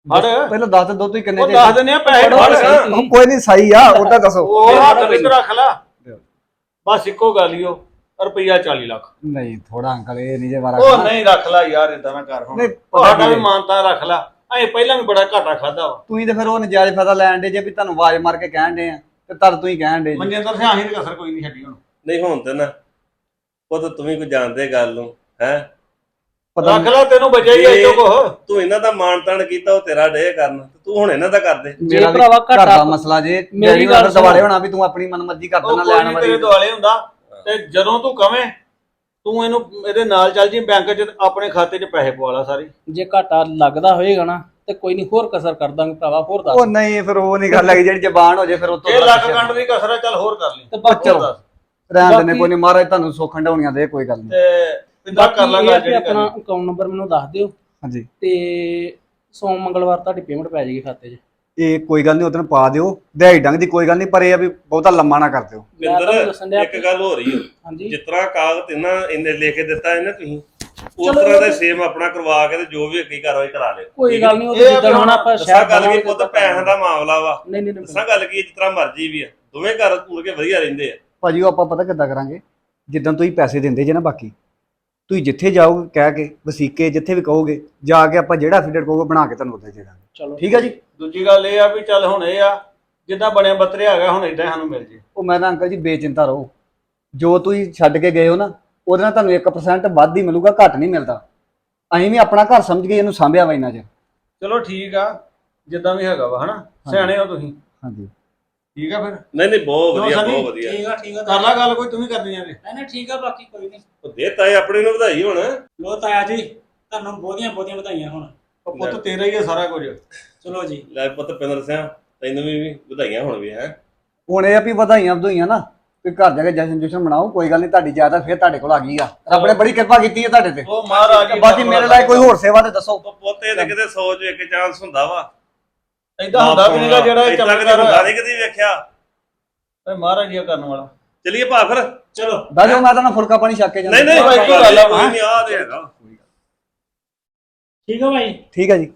ਫੜ। ਪਹਿਲਾਂ ਦੱਸ ਤੇ ਦੋ ਤੁਸੀਂ ਕਿੰਨੇ ਉਹ ਦੇ ਦੱਸ ਦਿੰਦੇ ਆ ਪੈਸੇ ਫੜੋ। ਉਹ ਕੋਈ ਨਹੀਂ ਸਹੀ ਆ ਉਹਦਾ ਦੱਸੋ। ਉਹ ਹੱਥ ਵਿੱਚ ਰੱਖ ਲਾ। ਬਸ ਇੱਕੋ ਗੱਲ ਹੀ ਉਹ ਰੁਪਿਆ 40 ਲੱਖ। ਨਹੀਂ ਥੋੜਾ ਅੰਕਲ ਇਹ ਨਹੀਂ ਜੇ ਵਾਰਾ ਉਹ ਨਹੀਂ ਰੱਖ ਲਾ ਯਾਰ ਇਦਾਂ ਨਾ ਕਰ ਹੁਣ। ਨਹੀਂ, ਉਹ ਪਤਾ ਸਾਡਾ ਵੀ ਨਹੀਂ। ਮਾਨਤਾ ਰੱਖ ਲਾ। ਐ ਪਹਿਲਾਂ ਵੀ ਬੜਾ ਘਾਟਾ ਖਾਦਾ ਵਾ। ਤੁਸੀਂ ਤੇ ਫਿਰ ਉਹ ਨਜਾਇਜ਼ ਫਾਇਦਾ ਲੈਣ ਦੇ ਜੇ ਵੀ ਤੁਹਾਨੂੰ ਆਵਾਜ਼ ਮਾਰ ਕੇ ਕਹਿਣ ਦੇ ਆ। ਤੇ ਤਦ ਤੁਸੀਂ ਕਹਿਣ ਦੇ ਜੀ ਮਨਜਿੰਦਰ ਸਿੰਘ ਆਹੀ ਕਸਰ ਕੋਈ ਨਹੀਂ ਛੱਡੀ ਹੁਣ ਨਹੀਂ ਹੁਣ ਤੇ ਨਾ। ਉਹ ਤਾਂ ਤੂੰ ਵੀ ਕੋਈ ਜਾਣਦੇ ਗੱਲ ਨੂੰ ਹੈ? ਪਤਾ ਰੱਖ ਲਾ ਤੈਨੂੰ ਬਚਿਆ ਹੀ ਐ ਕੋ ਤੂੰ ਇਹਨਾਂ ਦਾ ਮਾਣ ਤਾਣ ਕੀਤਾ ਉਹ ਤੇਰਾ ਡੇ ਕਰਨ। ਤੇ ਤੂੰ ਹੁਣ ਇਹਨਾਂ ਦਾ ਕਰਦੇ ਜੇ ਮੇਰਾ ਵੀ ਭਰਾਵਾ ਘਰ ਦਾ ਘਾਟਾ ਮਸਲਾ ਜੇ ਮੇਰੀ ਗੱਲ ਸੁਣੋ। ਦਵਾਲੇ ਹੋਣਾ ਵੀ ਤੂੰ ਆਪਣੀ ਮਨਮਰਜ਼ੀ ਕਰ ਉਹ ਦੇਣਾ ਕੋਈ ਲੈਣ ਨੀ ਵਾਲੀ ਤੇਰੇ ਦੁਆਲੇ ਹੁੰਦਾ। ਤੇ ਜਦੋਂ ਤੂੰ ਕਵੇਂ ਤੂੰ ਇਹਨੂੰ ਇਹਦੇ ਨਾਲ ਚੱਲ ਜੀ ਬੈਂਕ 'ਚ ਆਪਣੇ ਖਾਤੇ 'ਚ ਪੈਸੇ ਪਵਾ ਲਾ ਸਾਰੀ। ਜੇ ਘਾਟਾ ਲੱਗਦਾ ਹੋਏਗਾ ਨਾ ਤੇ ਕੋਈ ਨਹੀਂ ਹੋਰ ਕਸਰ ਕਰ ਦਾਂਗੇ ਭਰਾਵਾ ਹੋਰ ਦੱਸ। ਉਹ ਨਹੀਂ ਫਿਰ ਉਹ ਨਹੀਂ ਗੱਲ ਹੈਗੀ ਜਿਹੜੀ ਜ਼ਬਾਨ ਹੋ ਜੇ ਫਿਰ ਉਹ ਤੋਂ ਇਹ ਲੱਖ ਕੰਡ ਦੀ ਕਸਰ ਚੱਲ ਹੋਰ ਕਰ ਲਈ। ਤੇ ਬਾਕੀ ਚਲੋ। ਦੱਸ। ਰਹਿਣ ਦੇ ਬਾਕੀ- ਕੋਈ ਨਹੀਂ ਮਹਾਰਾਜ ਤੁਹਾਨੂੰ ਸੁੱਖ ਹੰਡਾਉਣੀਆਂ ਦੇ ਕੋਈ ਗੱਲ ਨਹੀਂ ਤੇ ਪਿੰਦਾ ਕਰ ਬਾਕੀ ਇਹ ਲਾਂਗਾ ਆ ਕਿ ਜਿਹੜੀ ਆਪਣਾ ਕਰਨੀ। ਅਕਾਊਂਟ ਨੰਬਰ ਮੈਨੂੰ ਦੱਸ ਦਿਓ। ਹਾਂਜੀ। ਤੇ ਸੋਮ ਮੰਗਲਵਾਰ ਤੁਹਾਡੀ ਪੇਮੈਂਟ ਪੈ ਜਾਏਗੀ ਖਾਤੇ 'ਚ। ਇਹ ਕੋਈ ਗੱਲ ਨਹੀਂ ਉਹਦਨ ਪਾ ਦਿਓ। ਦਿਹਾੜੀ ਡੰਗ ਦੀ ਕੋਈ ਗੱਲ ਨਹੀਂ ਪਰ ਇਹ ਆ ਵੀ ਬਹੁਤਾ ਲੰਮਾ ਨਾ ਕਰ ਦਿਓ। ਮੈਂ ਤੁਹਾਨੂੰ ਦੱਸਣ ਡਿਆ ਇੱਕ ਗੱਲ ਹੋ ਰਹੀ ਹੈ। ਹਾਂਜੀ। ਜਿਸ ਤਰ੍ਹਾਂ ਕਾਗਜ਼ ਇਹਨਾਂ ਇਹਨੇ ਲਿਖ ਕੇ ਦਿੱਤਾ ਇਹਨੇ ਤੁਸੀਂ ਉਸ ਚਲੋ ਤਰ੍ਹਾਂ ਦਾ ਸੇਮ ਆਪਣਾ ਕਰਵਾ ਕੇ ਤੇ ਜੋ ਵੀ ਅੱਗੇ ਕਾਰਵਾਈ ਕਰਾ ਲਿਓ ਕੋਈ ਗੱਲ ਨਹੀਂ ਉਹ ਇਹ ਆ ਜਿੱਦਣ ਹੁਣ ਆਪਾਂ ਦੱਸਾਂ ਸ਼ਹਿਰ ਗੱਲ ਕੀ ਜਾਵਾਂਗੇ ਪੁੱਤ ਪੈਸਿਆਂ ਦਾ ਮਾਮਲਾ ਵਾ। ਨਹੀਂ ਨਹੀਂ ਨਹੀਂ ਦੱਸਾਂ ਗੱਲ ਕੀ ਜਿਸ ਤਰ੍ਹਾਂ ਮਰਜ਼ੀ ਵੀ ਆ। ਦੋਵੇਂ ਘਰ ਪੂਰ ਕੇ ਵਧੀਆ ਰਹਿੰਦੇ ਆ। ਭਾਜੀ ਉਹ ਆਪਾਂ ਪਤਾ ਕਿੱਦਾਂ ਕਰਾਂਗੇ? ਜਿੱਦਾਂ ਤੁਸੀਂ ਪੈਸੇ ਦਿੰਦੇ ਜੇ ਨਾ ਬਾਕੀ ਤੁਸੀਂ ਜਿੱਥੇ ਜਾਓਗੇ ਕਹਿ ਕੇ ਵਸੀਕੇ ਜਿੱਥੇ ਵੀ ਕਹੋਗੇ ਜਾ ਕੇ ਆਪਾਂ ਜਿਹੜਾ ਫੀਡਰ ਕਹੋਗੇ ਬਣਾ ਕੇ ਤੁਹਾਨੂੰ ਉੱਥੇ ਦੇ ਦਾਂਗੇ। ਚਲੋ। ਠੀਕ ਹੈ ਜੀ? ਦੂਜੀ ਗੱਲ ਇਹ ਆ ਵੀ ਚੱਲ ਹੁਣ ਇਹ ਆ ਜਿੱਦਾਂ ਬਣਿਆ ਬੱਤਰਿਆ ਹੈਗਾ ਹੁਣ ਇਦਾਂ ਸਾਨੂੰ ਮਿਲ ਜੇ। ਉਹ ਮੈਂ ਤਾਂ ਅੰਕਲ ਜੀ ਬੇਚਿੰਤਾ ਰਹੋ। ਜੋ ਤੁਸੀਂ ਛੱਡ ਕੇ ਗਏ ਹੋ ਨਾ ਉਹਦੇ ਨਾਲ ਤੁਹਾਨੂੰ 1% ਵੱਧ ਹੀ ਮਿਲੂਗਾ ਘੱਟ ਨਹੀਂ ਮਿਲਦਾ। ਅਸੀਂ ਵੀ ਆਪਣਾ ਘਰ ਸਮਝ ਕੇ ਇਹਨੂੰ ਸਾਂਭਿਆ ਵਾ ਇੰਨਾ ਚਿਰ ਚਲੋ ਠੀਕ ਆ ਜਿੱਦਾਂ ਵੀ ਹੈਗਾ ਵਾ ਹਨਾ? ਸਿਆਣੇ ਹੋ ਤੁਸੀਂ। ਹਾਂਜੀ। ਠੀਕ ਆ ਫਿਰ? ਨਹੀਂ ਨਹੀਂ ਬਹੁਤ ਵਧੀਆ ਬਹੁਤ ਵਧੀਆ। ਠੀਕ ਆ ਠੀਕ ਆ ਕਰ ਲਾ ਗੱਲ ਕੋਈ ਤੂੰ ਵੀ ਕਰਨੀ ਆ। ਨਹੀਂ ਨਹੀਂ ਠੀਕ ਆ ਬਾਕੀ ਕੋਈ ਨਹੀਂ। ਉਹ ਦੇ ਤਾਏ ਆਪਣੇ ਨੂੰ ਵਧਾਈ ਹੁਣ। ਲੋ ਤਾਇਆ ਜੀ ਤੁਹਾਨੂੰ ਬਹੁਤੀਆਂ ਬਹੁਤੀਆਂ ਵਧਾਈਆਂ ਹੁਣ। ਉਹ ਪੁੱਤ ਤੇਰਾ ਹੀ ਆ ਸਾਰਾ ਕੁਝ। ਚਲੋ ਜੀ। ਲੈ ਪੁੱਤ ਪਿੰਦਰ ਸਿੰਘ ਤੈਨੂੰ ਵੀ ਵੀ ਵਧਾਈਆਂ ਹੁਣ ਵੀ ਹੈ। ਹੁਣ ਇਹ ਆ ਵੀ ਵਧਾਈਆਂ ਵਧਾਈਆਂ ਨਾ। ਵੀ ਘਰ ਜਾ ਕੇ ਜਸ਼ਨ ਜਸ਼ਨ ਮਨਾਓ ਕੋਈ ਗੱਲ ਨਹੀਂ ਤੁਹਾਡੀ ਜ਼ਿਆਦਾ ਫਿਰ ਤੁਹਾਡੇ ਕੋਲ ਆ ਗਈ ਆ। ਰੱਬ ਨੇ ਬੜੀ ਕਿਰਪਾ ਕੀਤੀ ਹੈ ਤੁਹਾਡੇ ਤੇ। ਉਹ ਮਹਾਰਾਜ ਬਾਕੀ ਮੇਰੇ ਲਈ ਕੋਈ ਹੋਰ ਸੇਵਾ ਤੇ ਦੱਸੋ। ਉਹ ਪੋਤੇ ਦੇ ਕਿਤੇ 100 ਚ ਇੱਕ ਚਾਂਸ ਹੁੰਦਾ ਵਾ। ਇਦਾਂ ਹੁੰਦਾ ਵੀ ਨਹੀਂਗਾ ਜਿਹੜਾ ਇਹ ਚਮਤਕਾਰ ਹੁੰਦਾ ਨਹੀਂ ਕਦੀ ਵੇਖਿਆ। ਇਹ ਮਹਾਰਾਜ ਜੀ ਆ ਕਰਨ ਵਾਲਾ। ਚਲਿਏ ਭਾ ਫਿਰ। ਚਲੋ। ਬਾਜੋ ਮੈਂ ਤਾਂ ਨਾ ਫੁਲਕਾ ਪਾਣੀ ਛੱਕ ਕੇ ਜਾਂਦਾ ਨਹੀਂ ਨਹੀਂ ਭਾਈ, ਕੋਈ ਗੱਲ ਆ, ਨਹੀਂ ਆ ਹੈਗਾ ਠੀਕ ਆ ਭਾਈ। ਠੀਕ ਹੈ ਜੀ।